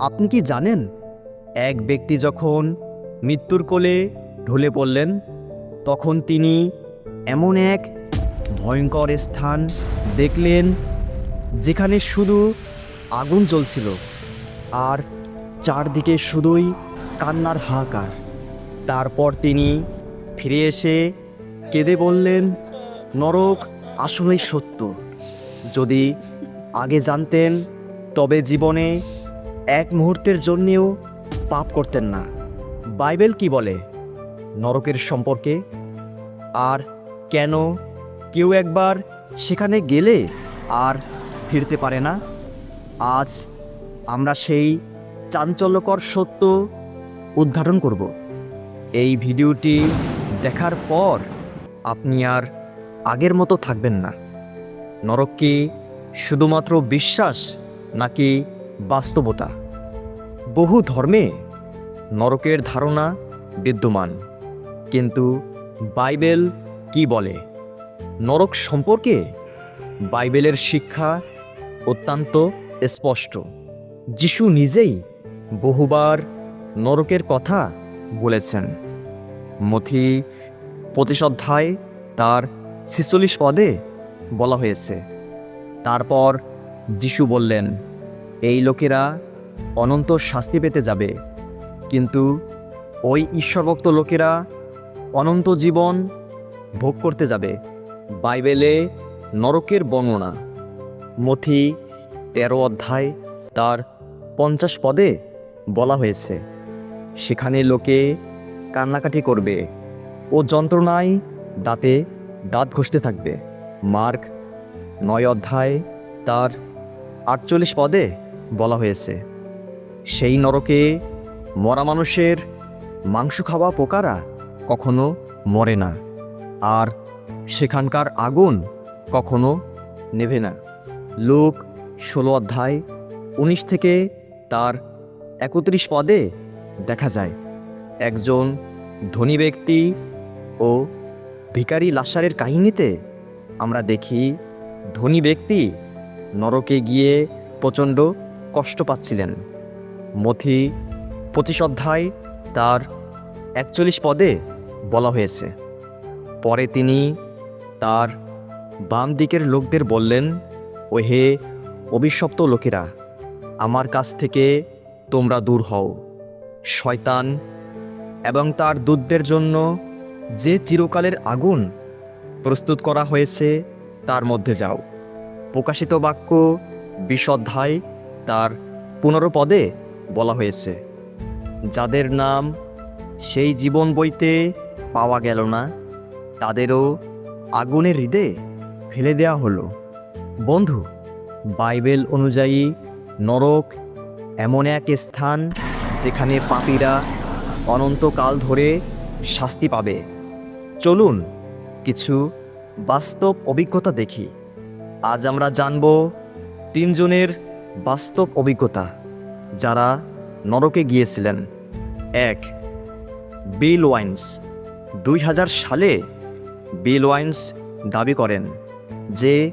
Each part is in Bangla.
আপনি কি জানেন? এক ব্যক্তি যখন মৃত্যুর কোলে ঢলে পড়লেন, তখন তিনি এমন এক ভয়ঙ্কর স্থান দেখলেন, যেখানে শুধু আগুন জ্বলছিল আর চারদিকে শুধুই কান্নার হাহাকার। তারপর তিনি ফিরে এসে কেঁদে বললেন, নরক আসলেই সত্য। যদি আগে জানতেন, তবে জীবনে এক মুহূর্তের জন্যেও পাপ করতেন না। বাইবেল কি বলে? নরকের সম্পর্কে? আর কেন কেউ একবার সেখানে গেলে আর ফিরতে পারে না? আজ আমরা সেই চাঞ্চল্যকর সত্য উদ্ঘাটন করব। এই ভিডিওটি দেখার পর আপনি আর আগের মতো থাকবেন না। নরক কি শুধুমাত্র বিশ্বাস নাকি বাস্তবতা। বহু ধর্মে নরকের ধারণা বিদ্যমান। কিন্তু বাইবেল কি বলে? নরক সম্পর্কে বাইবেলের শিক্ষা অত্যন্ত স্পষ্ট। যিশু নিজেই বহুবার নরকের কথা বলেছেন। মথি অধ্যায় তার ছিচল্লিশ পদে বলা হয়েছে। তারপর যিশু বললেন এই লোকেরা অনন্ত শাস্তি পেতে যাবে। কিন্তু ওই ঈশ্বরভক্ত লোকেরা অনন্ত জীবন ভোগ করতে যাবে। বাইবেলে নরকের বর্ণনা। মথি তেরো অধ্যায় তার পঞ্চাশ পদে বলা হয়েছে, সেখানে লোকে কান্নাকাটি করবে ও যন্ত্রণায় দাঁতে দাঁত ঘষতে থাকবে। মার্ক নয় অধ্যায় তার আটচল্লিশ পদে বলা হয়েছে, সেই নরকে মরা মানুষের মাংস খাওয়া পোকারা কখনো মরে না, আর সেখানকার আগুন কখনো নেভে না। লোক ষোলো অধ্যায় উনিশ থেকে তার একত্রিশ পদে দেখা যায়, একজন ধনী ব্যক্তি ও ভিকারি লাসারের কাহিনীতে আমরা দেখি, ধনী ব্যক্তি নরকে গিয়ে প্রচণ্ড কষ্ট পাচ্ছিলেন। মথি পঁচিশ অধ্যায় তার একচল্লিশ পদে বলা হয়েছে। পরে তিনি তার বাম দিকের লোকদের বললেন ও হে অভিশপ্ত লোকেরা, আমার কাছ থেকে তোমরা দূর হও। শয়তান এবং তার দূতদের জন্য যে চিরকালের আগুন প্রস্তুত করা হয়েছে, তার মধ্যে যাও। প্রকাশিত বাক্য বিশ অধ্যায় তার পনেরো পদে বলা হয়েছে, যাদের নাম সেই জীবন বইতে পাওয়া গেল না, তাদেরও আগুনের হৃদে ফেলে দেওয়া হলো। বন্ধু, বাইবেল অনুযায়ী নরক এমন এক স্থান যেখানে পাপীরা অনন্তকাল ধরে শাস্তি পাবে। চলুন কিছু বাস্তব অভিজ্ঞতা দেখি। আজ আমরা জানব তিনজনের বাস্তব অভিজ্ঞতা যারা নরকে গিয়েছিলেন। এক, বিল ওয়াইন্স। দুই হাজার সালে বিল ওয়াইন্স দাবি করেন যে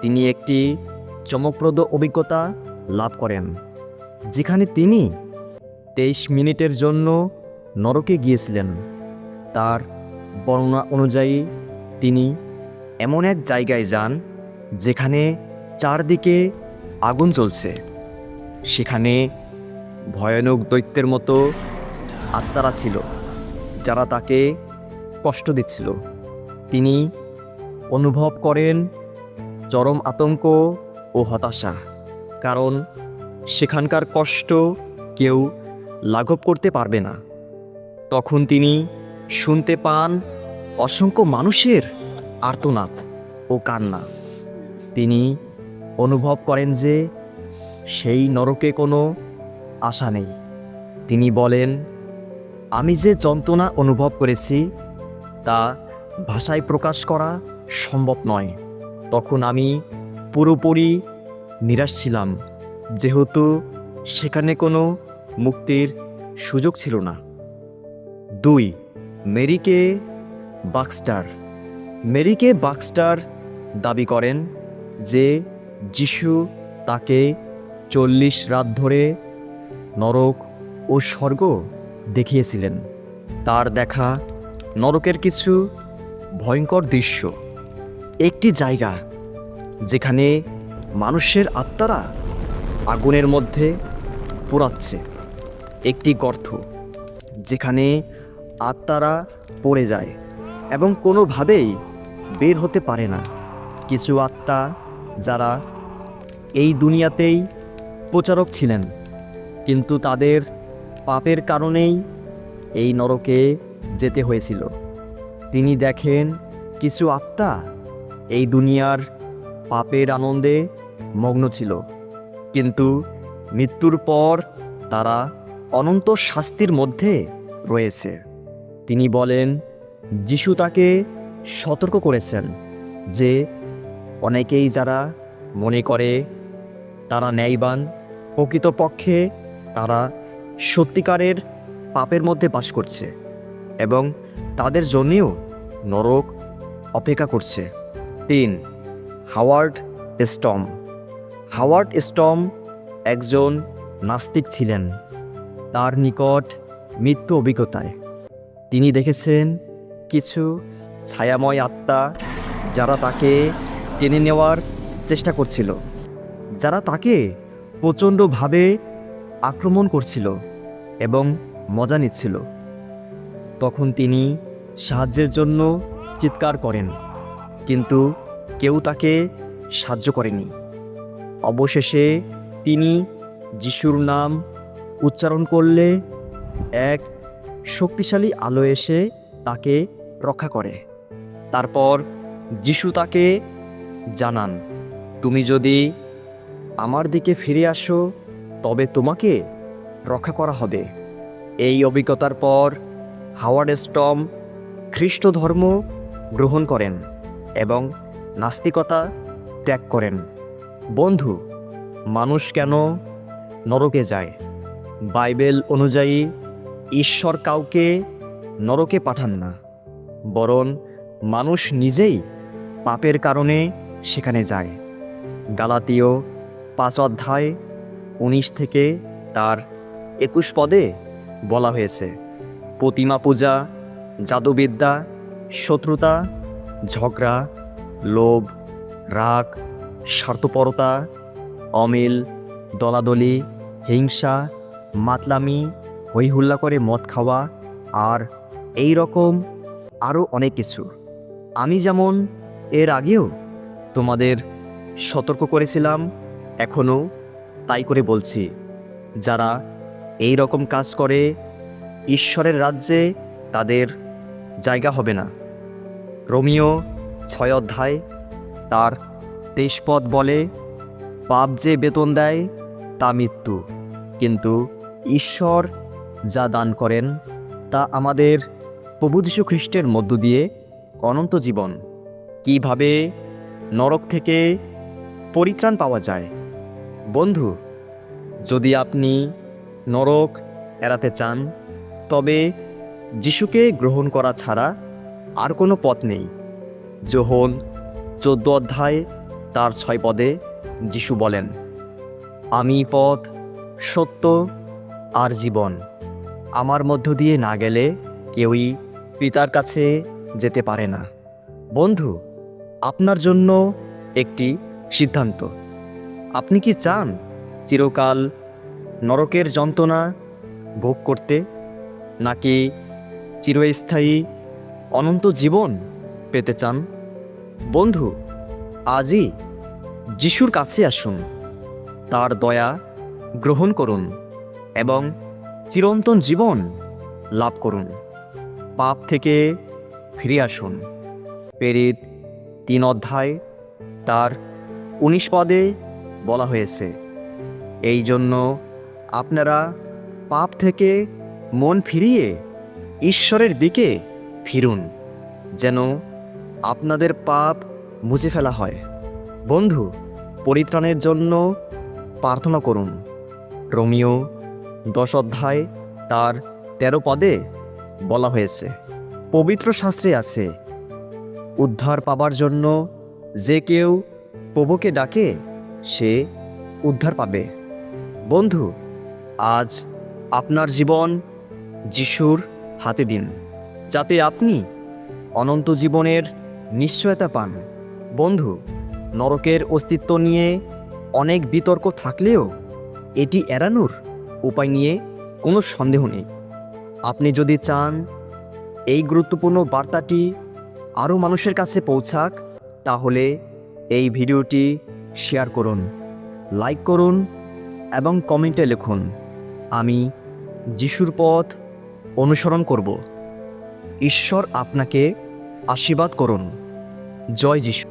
তিনি একটি চমকপ্রদ অভিজ্ঞতা লাভ করেন, যেখানে তিনি তেইশ মিনিটের জন্য নরকে গিয়েছিলেন। তার বর্ণনা অনুযায়ী তিনি এমন এক জায়গায় যান যেখানে চারদিকে আগুন জ্বলছে। সেখানে ভয়ানক দৈত্যের মতো আত্মারা ছিল, যারা তাকে কষ্ট দিচ্ছিল। তিনি অনুভব করেন চরম আতঙ্ক ও হতাশা, কারণ সেখানকার কষ্ট কেউ লাঘব করতে পারবে না। তখন তিনি শুনতে পান অসংখ্য মানুষের আর্তনাদ ও কান্না। তিনি অনুভব করেন যে সেই নরকে কোনো আশা নেই। তিনি বলেন, আমি যে যন্ত্রণা অনুভব করেছি, তা ভাষায় প্রকাশ করা সম্ভব নয়। তখন আমি পুরোপুরি নিরাশ ছিলাম, যেহেতু সেখানে কোনো মুক্তির সুযোগ ছিল না। দুই, মেরিকে বাক্সটার। মেরিকে বাক্সটার দাবি করেন যে যিশু তাকে চল্লিশ রাত ধরে নরক ও স্বর্গ দেখিয়েছিলেন। তার দেখা নরকের কিছু ভয়ঙ্কর দৃশ্য। একটি জায়গা যেখানে মানুষের আত্মারা আগুনের মধ্যে পোড়াচ্ছে। একটি গর্ত যেখানে আত্মারা পড়ে যায় এবং কোনোভাবেই বের হতে পারে না। কিছু আত্মা যারা এই দুনিয়াতেই প্রচারক ছিলেন, কিন্তু তাদের পাপের কারণেই এই নরকে যেতে হয়েছিল। তিনি দেখেন কিছু আত্মা এই দুনিয়ার পাপের আনন্দে মগ্ন ছিল, কিন্তু মৃত্যুর পর তারা অনন্ত শাস্তির মধ্যে রয়েছে। তিনি বলেন, যিশু তাকে সতর্ক করেছেন যে অনেকেই যারা মনে করে তারা ন্যায়বান, প্রকৃতপক্ষে তারা সত্যিকারের পাপের মধ্যে বাস করছে এবং তাদের জন্যেও নরক অপেক্ষা করছে। তিন, হাওয়ার্ড স্টম হাওয়ার্ড স্টম একজন নাস্তিক ছিলেন। তার নিকট মৃত্যু অভিজ্ঞতায় তিনি দেখেছেন কিছু ছায়াময় আত্মা যারা তাকে টেনে নেওয়ার চেষ্টা করছিল। যারা তাকে প্রচণ্ডভাবে আক্রমণ করছিল এবং মজা নিচ্ছিল। তখন তিনি সাহায্যের জন্য চিৎকার করেন, কিন্তু কেউ তাকে সাহায্য করেনি। অবশেষে তিনি যিশুর নাম উচ্চারণ করলে এক শক্তিশালী আলো এসে তাকে রক্ষা করে। তারপর যিশু তাকে জানান, তুমি যদি আমার দিকে ফিরে আসো, তবে তোমাকে রক্ষা করা হবে। এই অভিজ্ঞতার পর হাওয়ার্ড স্টম খ্রিস্ট ধর্ম গ্রহণ করেন এবং নাস্তিকতা ত্যাগ করেন। বন্ধু, মানুষ কেন নরকে যায়? বাইবেল অনুযায়ী ঈশ্বর কাউকে নরকে পাঠান না, বরং মানুষ নিজেই পাপের কারণে সেখানে যায়। গালাতীয় পাঁচ অধ্যায় উনিশ থেকে তার একুশ পদে বলা হয়েছে, প্রতিমা পূজা, জাদুবিদ্যা, শত্রুতা, ঝগড়া, লোভ, রাগ, স্বার্থপরতা, অমিল, দলাদলি, হিংসা, মাতলামি হইহুল্লা করে মদ খাওয়া আর এই রকম আরও অনেক কিছু। আমি যেমন এর আগেও তোমাদের সতর্ক করেছিলাম এখনও তাই করে বলছি। যারা এই রকম কাজ করে, ঈশ্বরের রাজ্যে তাদের জায়গা হবে না। রোমিও ছয় অধ্যায় তার তেইশ পদ বলে, পাপ যে বেতন দেয়, তা মৃত্যু। কিন্তু ঈশ্বর যা দান করেন, তা আমাদের প্রভু যীশু খ্রিস্টের মধ্য দিয়ে অনন্ত জীবন। কীভাবে নরক থেকে পরিত্রাণ পাওয়া যায়। বন্ধু, যদি আপনি নরক এড়াতে চান, তবে যিশুকে গ্রহণ করা ছাড়া আর কোনো পথ নেই। যোহন চোদ্দ অধ্যায়, তার ছয় পদে যিশু বলেন, আমি পথ, সত্য আর জীবন। আমার মধ্য দিয়ে না গেলে কেউই পিতার কাছে যেতে পারে না। বন্ধু আপনার জন্য একটি সিদ্ধান্ত। আপনি কি চান চিরকাল নরকের যন্ত্রণা ভোগ করতে, নাকি চিরস্থায়ী অনন্ত জীবন পেতে চান? বন্ধু, আজই যিশুর কাছে আসুন, তার দয়া গ্রহণ করুন এবং চিরন্তন জীবন লাভ করুন। পাপ থেকে ফিরে আসুন। পেরিত তিন অধ্যায়, তার উনিশ পদে বলা হয়েছে, এই জন্য আপনারা পাপ থেকে মন ফিরিয়ে ঈশ্বরের দিকে ফিরুন, যেন আপনাদের পাপ মুছে ফেলা হয়। বন্ধু, পরিত্রাণের জন্য প্রার্থনা করুন। রোমিও দশ অধ্যায়, তার তেরো পদে বলা হয়েছে, পবিত্র শাস্ত্রে আছে উদ্ধার পাবার জন্য যে কেউ প্রভুকে ডাকে, সে উদ্ধার পাবে। বন্ধু, আজ আপনার জীবন যিশুর হাতে দিন, যাতে আপনি অনন্ত জীবনের নিশ্চয়তা পান। বন্ধু, নরকের অস্তিত্ব নিয়ে অনেক বিতর্ক থাকলেও এটি এড়ানোর উপায় নিয়ে কোনো সন্দেহ নেই। আপনি যদি চান, এই গুরুত্বপূর্ণ বার্তাটি আরও মানুষের কাছে পৌঁছাক, তাহলে এই ভিডিওটি শেয়ার করুন, লাইক করুন এবং কমেন্টে লিখুন, আমি যিশুর পথ অনুসরণ করব। ঈশ্বর আপনাকে আশীর্বাদ করুন। জয় যিশু।